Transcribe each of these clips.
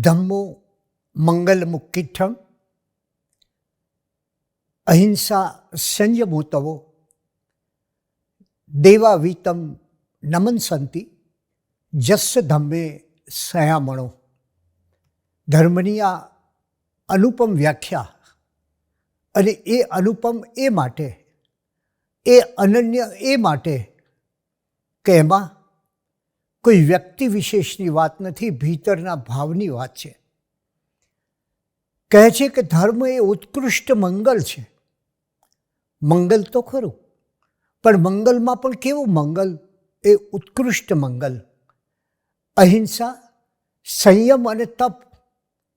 ધમ્મો મંગલ મુક્તિઠમ અહિંસા સંયમોતવો, દેવાવીતમ નમન સંતિ, જસ્સ ધમ્મે સયામણો. ધર્મની આ અનુપમ વ્યાખ્યા અને એ અનુપમ એ માટે, એ અનન્ય એ માટે, કે એમાં કોઈ વ્યક્તિ વિશેષની વાત નથી, ભીતરના ભાવની વાત છે. કહે છે કે ધર્મ એ ઉત્કૃષ્ટ મંગલ છે. મંગલ તો ખરું, પણ મંગલમાં પણ કેવું મંગલ? એ ઉત્કૃષ્ટ મંગલ. અહિંસા, સંયમ અને તપ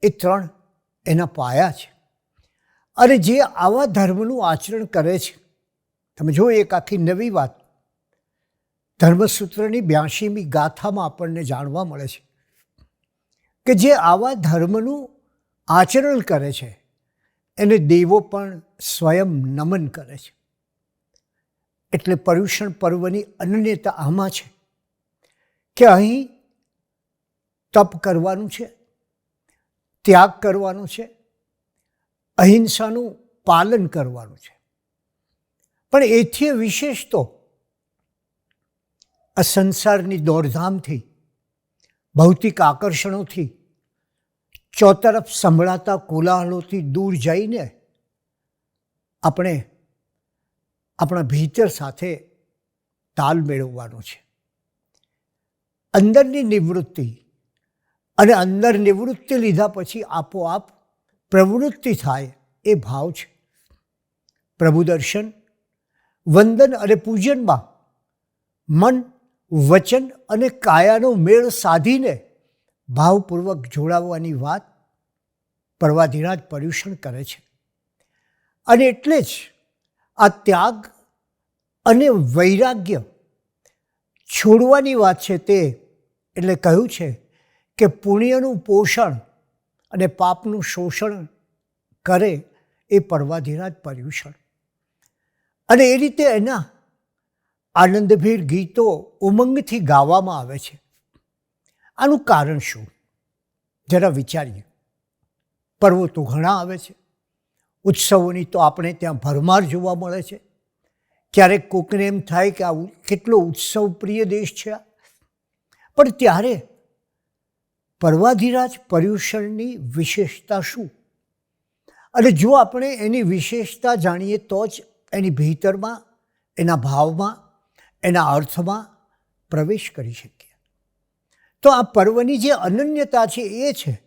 એ ત્રણ એના પાયા છે. અને જે આવા ધર્મનું આચરણ કરે છે. તમે જો એક આખી નવી વાત ધર્મસૂત્રની બ્યાસીમી ગાથામાં આપણને જાણવા મળે છે કે જે આવા ધર્મનું આચરણ કરે છે, એને દેવો પણ સ્વયં નમન કરે છે. એટલે પર્યુષણ પર્વની અનન્યતા આમાં છે કે અહીં તપ કરવાનું છે, ત્યાગ કરવાનો છે, અહિંસાનું પાલન કરવાનું છે. પણ એથી વિશેષ તો આ સંસારની દોડધામથી, ભૌતિક આકર્ષણોથી, ચોતરફ સંભળાતા કોલાહલોથી દૂર જઈને આપણે આપણા ભીતર સાથે તાલ મેળવવાનો છે. અંદરની નિવૃત્તિ અને અંદર નિવૃત્તિ લીધા પછી આપોઆપ પ્રવૃત્તિ થાય એ ભાવ છે. પ્રભુ દર્શન વંદન અને પૂજનમાં મન વચન અને કાયાનો મેળ સાધીને ભાવપૂર્વક જોડાવવાની વાત પર્વાધિરાજ પર્યુષણ કરે છે. અને એટલે જ આ ત્યાગ અને વૈરાગ્ય છોડવાની વાત છે તે એટલે કહ્યું છે કે પુણ્યનું પોષણ અને પાપનું શોષણ કરે એ પર્વાધિરાજ પર્યુષણ. અને એ રીતે એના આનંદભેર ગીતો ઉમંગથી ગાવામાં આવે છે. આનું કારણ શું? જરા વિચારીએ. પર્વો તો ઘણા આવે છે. ઉત્સવોની તો આપણે ત્યાં ભરમાર જોવા મળે છે. ક્યારેક કોકને એમ થાય કે આવું કેટલો ઉત્સવ પ્રિય દેશ છે આ. પણ ત્યારે પર્વાધિરાજ પર્યુષણની વિશેષતા શું? અને જો આપણે એની વિશેષતા જાણીએ તો જ એની ભીતરમાં, એના ભાવમાં એના અર્થમાં પ્રવેશ કરી શકીએ. તો આ પર્વની જે અનન્યતા છે એ છે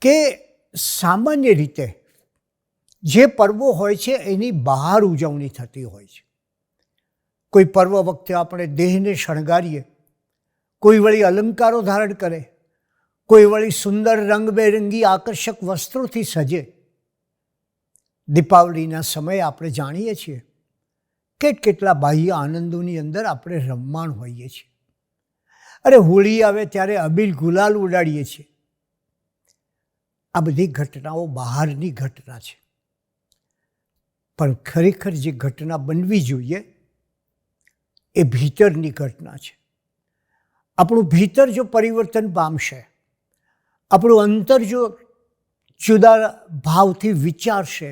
કે સામાન્ય રીતે જે પર્વો હોય છે એની બહાર ઉજવણી થતી હોય છે. કોઈ પર્વ વખતે આપણે દેહને શણગારીએ, કોઈ વળી અલંકારો ધારણ કરે, કોઈ વળી સુંદર રંગબેરંગી આકર્ષક વસ્ત્રોથી સજે. દીપાવલીના સમયે આપણે જાણીએ છીએ કેટ કેટલા બાહ્ય આનંદોની અંદર આપણે રમમાણ હોઈએ છીએ. અરે હોળી આવે ત્યારે અબીલ ગુલાલ ઉડાડીએ છીએ. આ બધી ઘટનાઓ બહારની ઘટના છે. પણ ખરેખર જે ઘટના બનવી જોઈએ એ ભીતરની ઘટના છે. આપણું ભીતર જો પરિવર્તન પામશે, આપણું અંતર જો જુદા ભાવથી વિચારશે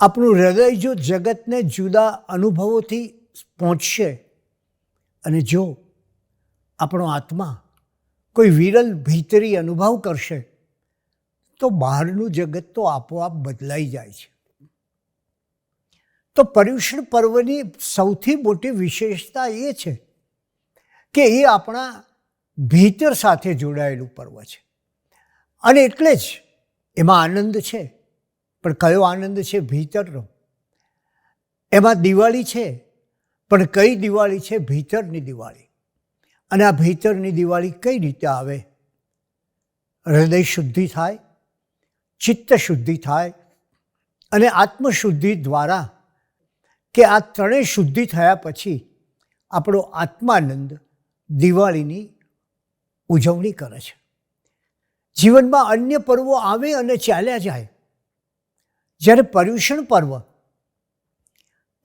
આપણું હૃદય જો જગતને જુદા અનુભવોથી પહોંચશે અને જો આપણો આત્મા કોઈ વિરલ ભીતરી અનુભવ કરશે, તો બહારનું જગત તો આપોઆપ બદલાઈ જાય છે. તો પર્યુષણ પર્વની સૌથી મોટી વિશેષતા એ છે કે એ આપણા ભીતર સાથે જોડાયેલું પર્વ છે. અને એટલે જ એમાં આનંદ છે. પણ કયો આનંદ છે? ભીતરનો. એમાં દિવાળી છે, પણ કઈ દિવાળી છે? ભીતરની દિવાળી. અને આ ભીતરની દિવાળી કઈ રીતે આવે? હૃદય શુદ્ધિ થાય, ચિત્ત શુદ્ધિ થાય, અને આત્મશુદ્ધિ દ્વારા કે આ ત્રણેય શુદ્ધિ થયા પછી આપણો આત્માનંદ દિવાળીની ઉજવણી કરે છે. જીવનમાં અન્ય પર્વો આવે અને ચાલ્યા જાય. જ્યારે પર્યુષણ પર્વ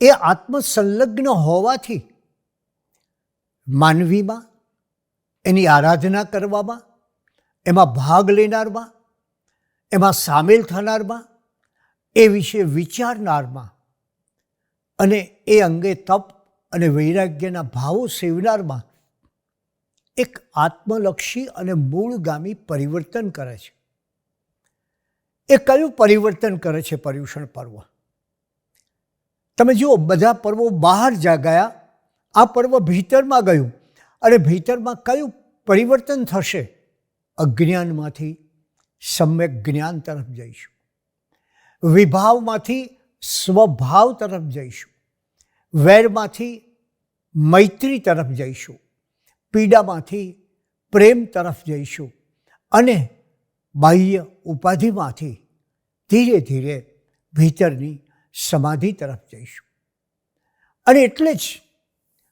એ આત્મસંલગ્ન હોવાથી માનવીમાં, એની આરાધના કરવામાં, એમાં ભાગ લેનારમાં, એમાં સામેલ થનારમાં, એ વિશે વિચારનારમાં અને એ અંગે તપ અને વૈરાગ્યના ભાવો સેવનારમાં એક આત્મલક્ષી અને મૂળગામી પરિવર્તન કરે છે. એ કયું પરિવર્તન કરે છે પર્યુષણ પર્વ? તમે જુઓ, બધા પર્વો બહાર જા ગયા, આ પર્વ ભીતરમાં ગયું. અને ભીતરમાં કયું પરિવર્તન થશે? અજ્ઞાનમાંથી સમ્યક જ્ઞાન તરફ જઈશું. વિભાવમાંથી સ્વભાવ તરફ જઈશું. વેરમાંથી મૈત્રી તરફ જઈશું. પીડામાંથી પ્રેમ તરફ જઈશું. અને બાહ્ય ઉપાધિમાંથી ધીરે ધીરે ભીતરની સમાધિ તરફ જઈશું. અને એટલે જ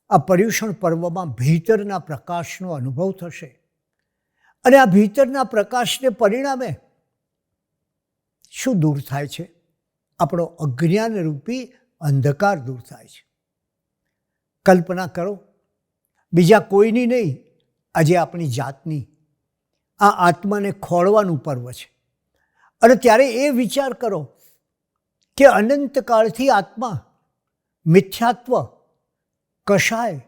આ પર્યુષણ પર્વમાં ભીતરના પ્રકાશનો અનુભવ થશે. અને આ ભીતરના પ્રકાશને પરિણામે શું દૂર થાય છે? આપણો અજ્ઞાનરૂપી અંધકાર દૂર થાય છે. કલ્પના કરો, બીજા કોઈની નહીં, આજે આપણી જાતની આ આત્માને ખોળવાનું પર્વ છે. અને ત્યારે એ વિચાર કરો કે અનંતકાળથી આત્મા મિથ્યાત્વ, કશાય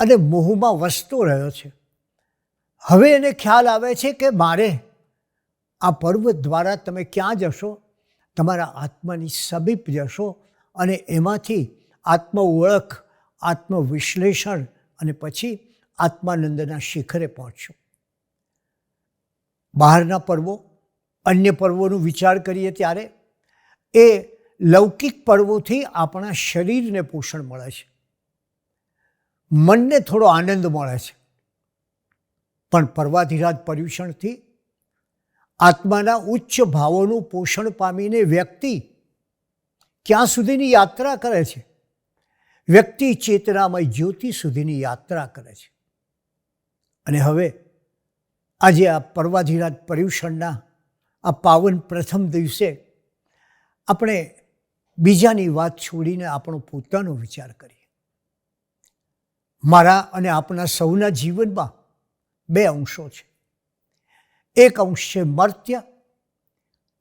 અને મોહમાં વસતો રહ્યો છે. હવે એને ખ્યાલ આવે છે કે મારે આ પર્વ દ્વારા તમે ક્યાં જશો? તમારા આત્માની સમીપ જશો અને એમાંથી આત્મ ઓળખ આત્મવિશ્લેષણ અને પછી આત્માનંદના શિખરે પહોંચશો. બહારના પર્વો, અન્ય પર્વોનો વિચાર કરીએ ત્યારે, એ લૌકિક પર્વોથી આપણા શરીરને પોષણ મળે છે. મનને થોડો આનંદ મળે છે. પણ પર્વાધિરાજ પર્યુષણથી આત્માના ઉચ્ચ ભાવોનું પોષણ પામીને વ્યક્તિ ક્યાં સુધીની યાત્રા કરે છે? વ્યક્તિ ચેતનામય જ્યોતિ સુધીની યાત્રા કરે છે. અને હવે આજે આ પર્વાધિરાજ પર્યુષણના આ પાવન પ્રથમ દિવસે આપણે બીજાની વાત છોડીને આપણો પોતાનો વિચાર કરીએ. મારા અને આપણા સૌના જીવનમાં બે અંશો છે. એક અંશ છે મર્ત્ય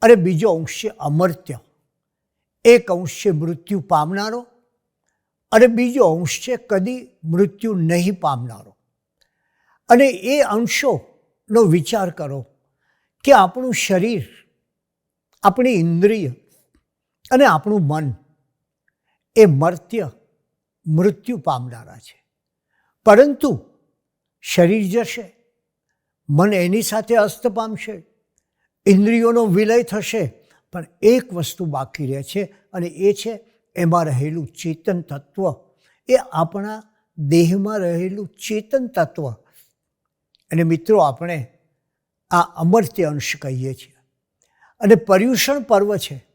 અને બીજો અંશ છે અમર્ત્ય. એક અંશ છે મૃત્યુ પામનારો અને બીજો અંશ છે કદી મૃત્યુ નહીં પામનારો. અને એ અંશોનો વિચાર કરો કે આપણું શરીર, આપણી ઇન્દ્રિય અને આપણું મન એ મર્ત્ય, મૃત્યુ પામનારા છે. પરંતુ શરીર જશે, મન એની સાથે અસ્ત પામશે, ઇન્દ્રિયોનો વિલય થશે, પણ એક વસ્તુ બાકી રહે છે અને એ છે એમાં રહેલું ચેતન તત્વ. એ આપણા દેહમાં રહેલું ચેતન તત્વ અને મિત્રો, આપણે આ અમર્ત્ય અંશ કહીએ છીએ. અને પર્યુષણ પર્વ છે.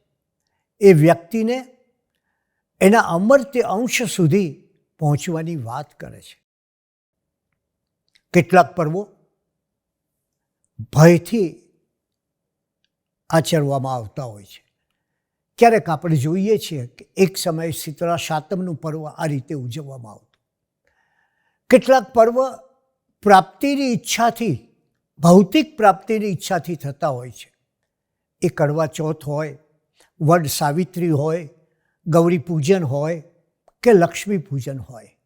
એ વ્યક્તિને એના અમર્ત્ય અંશ સુધી પહોંચવાની વાત કરે છે. કેટલાક પર્વો ભયથી આચરવામાં આવતા હોય છે. ક્યારેક આપણે જોઈએ છીએ કે એક સમયે શીતળા સાતમનું પર્વ આ રીતે ઉજવવામાં આવતું. કેટલાક પર્વ પ્રાપ્તિની ઈચ્છાથી, ભૌતિક પ્રાપ્તિની ઈચ્છાથી થતા હોય છે. એ કડવા ચોથ હોય, વડ સાવિત્રી હોય, ગૌરી પૂજન હોય કે લક્ષ્મી પૂજન હોય,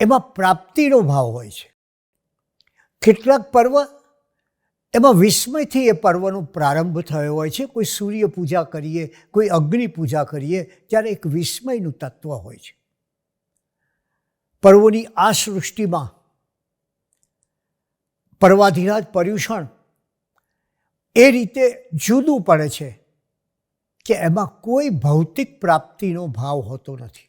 એમાં પ્રાપ્તિનો ભાવ હોય છે. કેટલાક પર્વ, એમાં વિસ્મયથી એ પર્વનો પ્રારંભ થયો હોય છે. કોઈ સૂર્ય પૂજા કરીએ, કોઈ અગ્નિ પૂજા કરીએ, ત્યારે એક વિસ્મયનું તત્વ હોય છે. પર્વોની આ સૃષ્ટિમાં પર્વાધિરાજ પર્યુષણ એ રીતે જુદું પડે છે કે એમાં કોઈ ભૌતિક પ્રાપ્તિનો ભાવ હોતો નથી.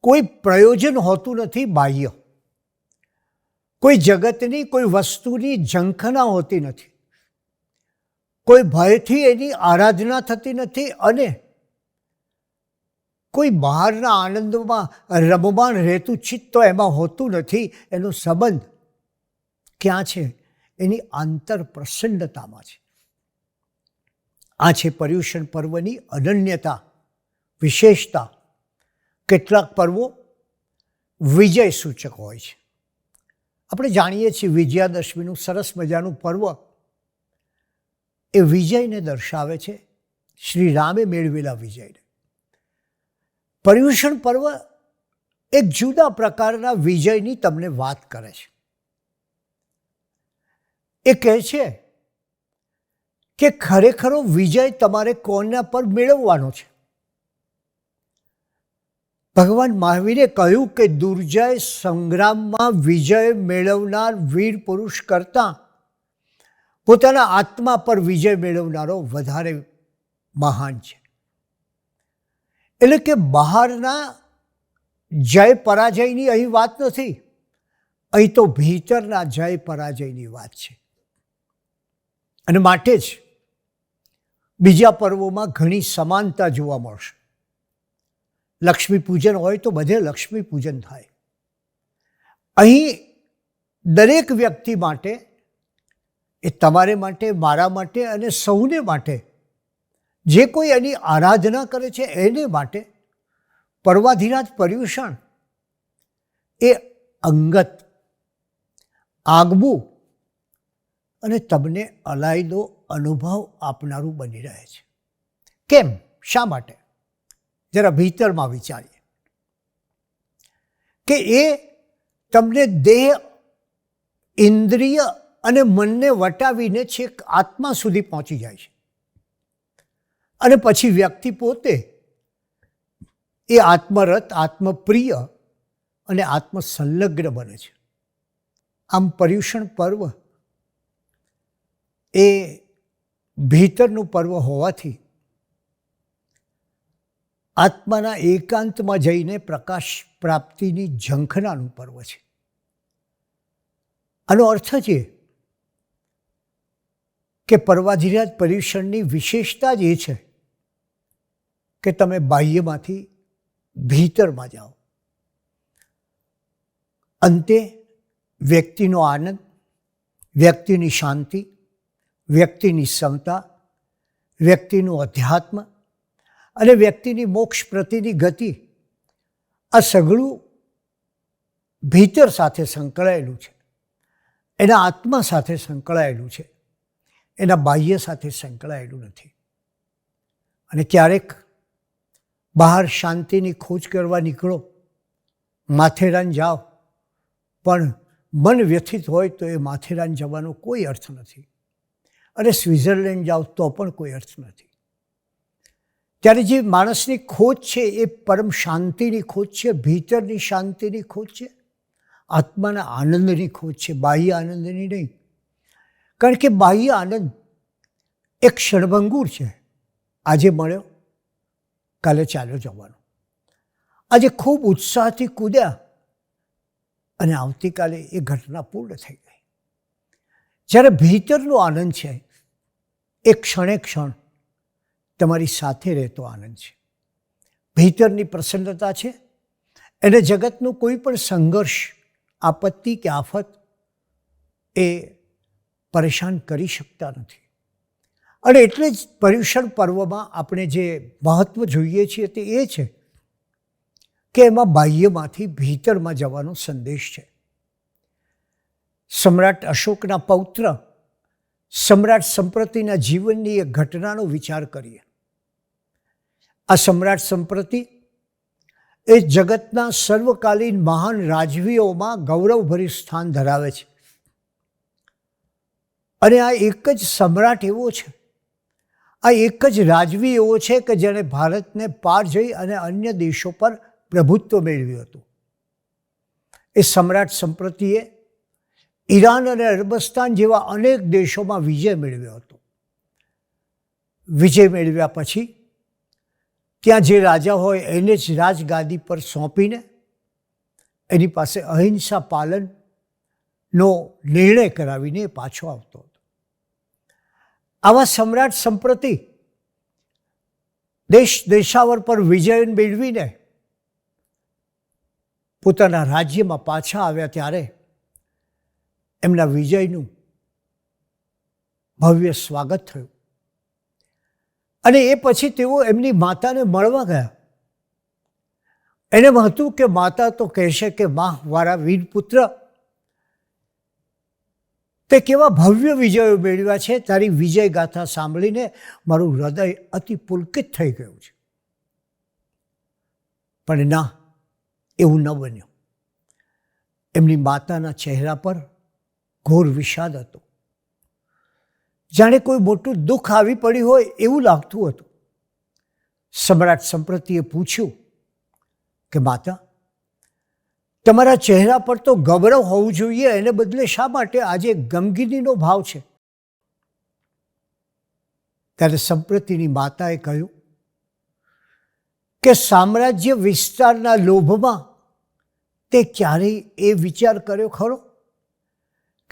કોઈ પ્રયોજન હોતું નથી બાહ્ય. કોઈ જગતની, કોઈ વસ્તુની ઝંખના હોતી નથી. કોઈ ભયથી એની આરાધના થતી નથી અને કોઈ બહારના આનંદમાં રમમાન રહેતું ચિત્ત તો એમાં હોતું નથી, એનો સંબંધ ક્યાં છે? એની આંતર પ્રસન્નતામાં છે. આ છે પર્યુષણ પર્વની અનન્યતા, વિશેષતા. કેટલાક પર્વો વિજય સૂચક હોય છે. આપણે જાણીએ છીએ વિજયાદશમીનું સરસ મજાનું પર્વ. એ વિજયને દર્શાવે છે શ્રી રામે મેળવેલા વિજયને. પર્યુષણ પર્વ એક જુદા પ્રકારના વિજયની તમને વાત કરે છે. એ કહે છે કે ખરેખરો વિજય તમારે કોના પર મેળવવાનો છે. ભગવાન મહાવીરે કહ્યું કે દુર્જય સંગ્રામમાં વિજય મેળવનાર વીર પુરુષ કરતાં પોતાના આત્મા પર વિજય મેળવનારો વધારે મહાન છે. એટલે કે બહારના જય પરાજયની અહીં વાત નથી, અહીં તો ભીતરના જય પરાજયની વાત છે. અને માટે જ બીજા પર્વોમાં ઘણી સમાનતા જોવા મળશે. લક્ષ્મી પૂજન હોય તો બધે લક્ષ્મી પૂજન થાય. અહીં દરેક વ્યક્તિ માટે, એ તમારે માટે, મારા માટે અને સૌને માટે, જે કોઈ એની આરાધના કરે છે એને માટે પર્વાધિરાજ પર્યુષણ એ અંગત, આગવું અને તમને અલાયદો અનુભવ આપનારું બની રહે છે. કેમ? શા માટે? જરા ભીતરમાં વિચારીએ. કે એ તમને દેહ, ઇન્દ્રિય અને મનને વટાવીને છેક આત્મા સુધી પહોંચી જાય છે. અને પછી વ્યક્તિ પોતે એ આત્મરત, આત્મપ્રિય અને આત્મસંલગ્ન બને છે. આમ પર્યુષણ પર્વ એ ભીતરનું પર્વ હોવાથી આત્માના એકાંતમાં જઈને પ્રકાશ પ્રાપ્તિની ઝંખનાનું પર્વ છે. આનો અર્થ છે કે પર્વાધિરાજ પર્યુષણની વિશેષતા જ એ છે કે તમે બાહ્યમાંથી ભીતરમાં જાઓ. અંતે વ્યક્તિનો આનંદ, વ્યક્તિની શાંતિ વ્યક્તિની ક્ષમતા, વ્યક્તિનું અધ્યાત્મ અને વ્યક્તિની મોક્ષ પ્રતિની ગતિ આ સઘળું ભીતર સાથે સંકળાયેલું છે. એના આત્મા સાથે સંકળાયેલું છે. એના બાહ્ય સાથે સંકળાયેલું નથી. અને ક્યારેક બહાર શાંતિની ખોજ કરવા નીકળો, માથેરાન જાઓ, પણ મન વ્યથિત હોય તો એ માથેરાન જવાનો કોઈ અર્થ નથી. અને સ્વિટ્ઝરલેન્ડ જાઓ તો પણ કોઈ અર્થ નથી. ત્યારે જે માણસની ખોજ છે એ પરમ શાંતિની ખોજ છે, ભીતરની શાંતિની ખોજ છે, આત્માના આનંદની ખોજ છે, બાહ્ય આનંદની નહીં. કારણ કે બાહ્ય આનંદ એક ક્ષણભંગુર છે. આજે મળ્યો, કાલે ચાલ્યો જવાનો. આજે ખૂબ ઉત્સાહથી કૂદ્યા અને આવતીકાલે એ ઘટના પૂર્ણ થઈ ગઈ. જ્યારે ભીતરનો આનંદ છે, એ ક્ષણે ક્ષણ તમારી સાથે રહેતો આનંદ છે. ભીતરની પ્રસન્નતા છે. એને જગતનું કોઈ પણ સંઘર્ષ, આપત્તિ કે આફત એ પરેશાન કરી શકતા નથી. અને એટલે જ પર્યુષણ પર્વમાં આપણે જે મહત્વ જોઈએ છીએ તે એ છે કે એમાં બાહ્યમાંથી ભીતરમાં જવાનો સંદેશ છે. સમ્રાટ અશોકના પૌત્ર, સમ્રાટ સંપ્રતિના જીવનની એક ઘટનાનો વિચાર કરીએ. આ સમ્રાટ સંપ્રતિ એ જગતના સર્વકાલીન મહાન રાજવીઓમાં ગૌરવભર્યું સ્થાન ધરાવે છે. અને આ એક જ સમ્રાટ એવો છે. આ એક જ રાજવી એવો છે કે જેણે ભારતને પાર જઈ અને અન્ય દેશો પર પ્રભુત્વ મેળવ્યું હતું. એ સમ્રાટ સંપ્રતિએ ઈરાન અને અરબસ્તાન જેવા અનેક દેશોમાં વિજય મેળવ્યો હતો. વિજય મેળવ્યા પછી ત્યાં જે રાજા હોય એને જ રાજગાદી પર સોંપીને એની પાસે અહિંસા પાલનનો નિર્ણય કરાવીને પાછો આવતો હતો. આવા સમ્રાટ સંપ્રતિ દેશ દેશાવર પર વિજય મેળવીને પોતાના રાજ્યમાં પાછા આવ્યા ત્યારે એમના વિજયનું ભવ્ય સ્વાગત થયું. અને એ પછી તેઓ એમની માતાને મળવા ગયા. એને હતું કે માતા તો કહેશે કે માહ વારા વીરપુત્ર, તે કેવા ભવ્ય વિજયો મેળવ્યા છે. તારી વિજય ગાથા સાંભળીને મારું હૃદય અતિ પુલકિત થઈ ગયું છે. પણ ના, એવું ન બન્યું. એમની માતાના ચહેરા પર ઘોર વિષાદ હતો. જાણે કોઈ મોટું દુઃખ આવી પડ્યું હોય એવું લાગતું હતું. સમ્રાટ સંપ્રતિએ પૂછ્યું કે, માતા, તમારા ચહેરા પર તો ગૌરવ હોવું જોઈએ, એને બદલે શા માટે આજે ગમગીનીનો ભાવ છે? ત્યારે સંપ્રતિની માતાએ કહ્યું કે, સામ્રાજ્ય વિસ્તારના લોભમાં તે ક્યારેય એ વિચાર કર્યો ખરો?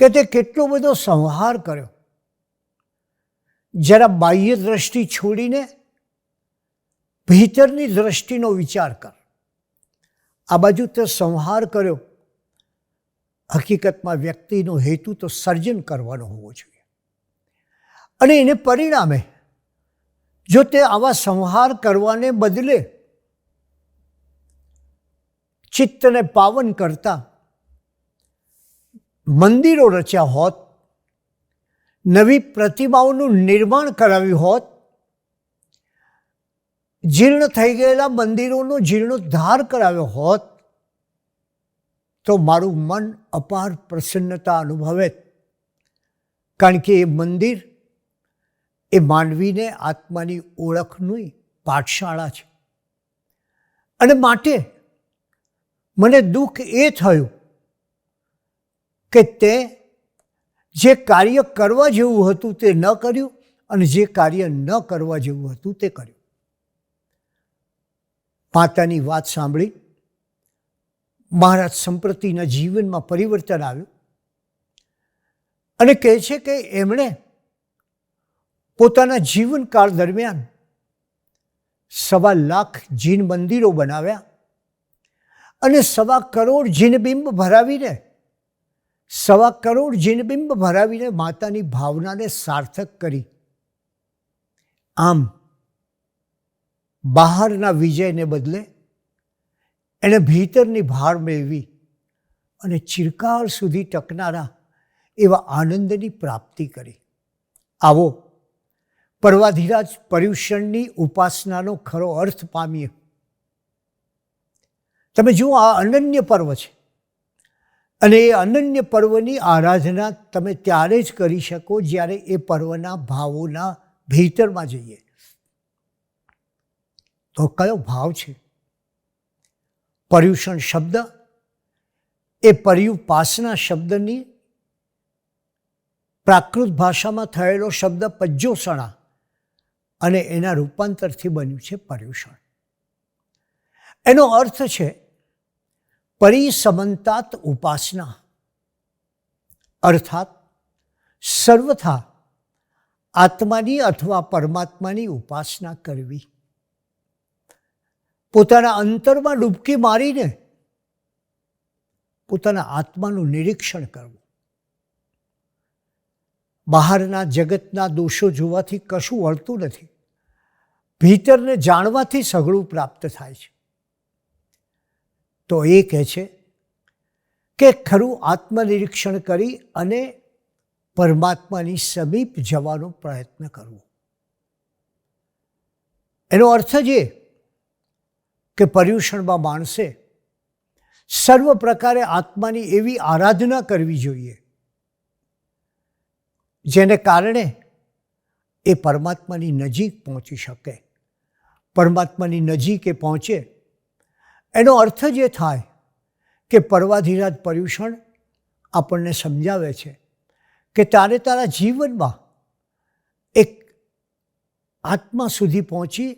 કે તે કેટલો બધો સંહાર કર્યો. જરા બાહ્ય દ્રષ્ટિ છોડીને ભીતરની દ્રષ્ટિનો વિચાર કર. આ બાજુ તે સંહાર કર્યો. હકીકતમાં વ્યક્તિનો હેતુ તો સર્જન કરવાનો હોવો જોઈએ. અને એને પરિણામે જો તે આવા સંહાર કરવાને બદલે ચિત્તને પાવન કરતા મંદિરો રચ્યા હોત, નવી પ્રતિમાઓનું નિર્માણ કરાવ્યું હોત, જીર્ણ થઈ ગયેલા મંદિરોનો જીર્ણોદ્ધાર કરાવ્યો હોત, તો મારું મન અપાર પ્રસન્નતા અનુભવે. કારણ કે એ મંદિર એ માનવીને આત્માની ઓળખની પાઠશાળા છે. અને માટે મને દુઃખ એ થયું કે તે જે કાર્ય કરવા જેવું હતું તે ન કર્યું અને જે કાર્ય ન કરવા જેવું હતું તે કર્યું. માતાની વાત સાંભળી, મહારાજ સંપ્રતિના જીવનમાં પરિવર્તન આવ્યું અને કહે છે કે એમણે પોતાના જીવનકાળ દરમિયાન સવા લાખ જીન મંદિરો બનાવ્યા અને સવા કરોડ જીનબિંબ ભરાવીને સવા કરોડ જીનબિંબ ભરાવીને માતાની ભાવનાને સાર્થક કરી. આમ, બહારના વિજયને બદલે એણે ભીતરની ભાર મેળવી અને ચિરકાળ સુધી ટકનારા એવા આનંદની પ્રાપ્તિ કરી. આવો પર્વાધિરાજ પર્યુષણની ઉપાસનાનો ખરો અર્થ પામીએ. તમે જુઓ, આ અનન્ય પર્વ છે. અને એ અનન્ય પર્વની આરાધના તમે ત્યારે જ કરી શકો જ્યારે એ પર્વના ભાવોના ભીતરમાં જઈએ. તો કયો ભાવ છે? પર્યુષણ શબ્દ? એ પર્યુપાસના શબ્દની પ્રાકૃત ભાષામાં થયેલો શબ્દ પજ્જોસણા અને એના રૂપાંતરથી બન્યું છે પર્યુષણ. એનો અર્થ છે પરિસમંતાત ઉપાસના. અર્થાત, સર્વથા આત્માની અથવા પરમાત્માની ઉપાસના કરવી. પોતાના અંતરમાં ડૂબકી મારીને પોતાના આત્માનું નિરીક્ષણ કરવું. બહારના જગતના દોષો જોવાથી કશું વળતું નથી. ભીતરને જાણવાથી સઘળું પ્રાપ્ત થાય છે. તો એ કહે છે કે ખરું આત્મનિરીક્ષણ કરી અને પરમાત્માની સમીપ જવાનો પ્રયત્ન કરવો. એનો અર્થ જ એ કે પર્યુષણમાં માણસે સર્વ પ્રકારે આત્માની એવી આરાધના કરવી જોઈએ જેને કારણે એ પરમાત્માની નજીક પહોંચી શકે. પરમાત્માની નજીક પહોંચે એનો અર્થ જ એ થાય કે પર્વાધિરાજ પર્યુષણ આપણને સમજાવે છે કે તારે તારા જીવનમાં એક આત્મા સુધી પહોંચી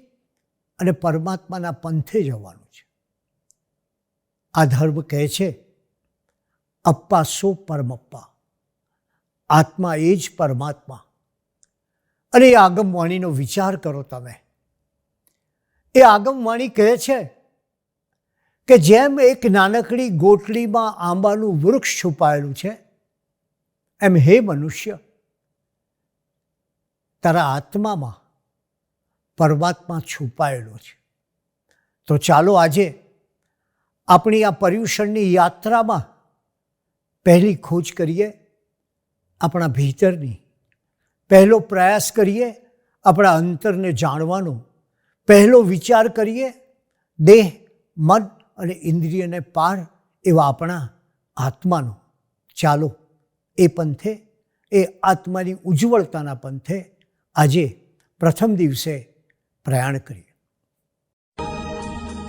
અને પરમાત્માના પંથે જવાનું છે. આ ધર્મ કહે છે અપ્પા સો પરમપ્પા. આત્મા એ જ પરમાત્મા. અને એ આગમવાણીનો વિચાર કરો તમે. એ આગમવાણી કહે છે કે જેમ એક નાનકડી ગોટલીમાં આંબાનું વૃક્ષ છુપાયેલું છે, એમ હે મનુષ્ય, તારા આત્મામાં પરમાત્મા છુપાયેલો છે. તો ચાલો આજે આપણી આ પર્યુષણની યાત્રામાં પહેલી ખોજ કરીએ, આપણા ભીતરની. પહેલો પ્રયાસ કરીએ, આપણા અંતરને જાણવાનો. પહેલો વિચાર કરીએ, દેહ, મન અને ઇન્દ્રિયને પાર એવા આપણા આત્માનો. ચાલો, એ પંથે, એ આત્માની ઉજ્જવળતાના પંથે આજે પ્રથમ દિવસે પ્રયાણ કરીએ.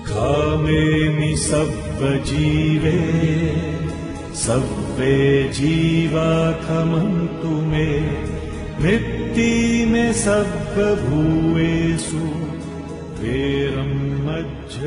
કામેમી સર્વ જીવે સર્વે જીવા ખમંતુ મે, વૃત્તિ મે સબ ભૂવેસુ વેરમ મજ્જ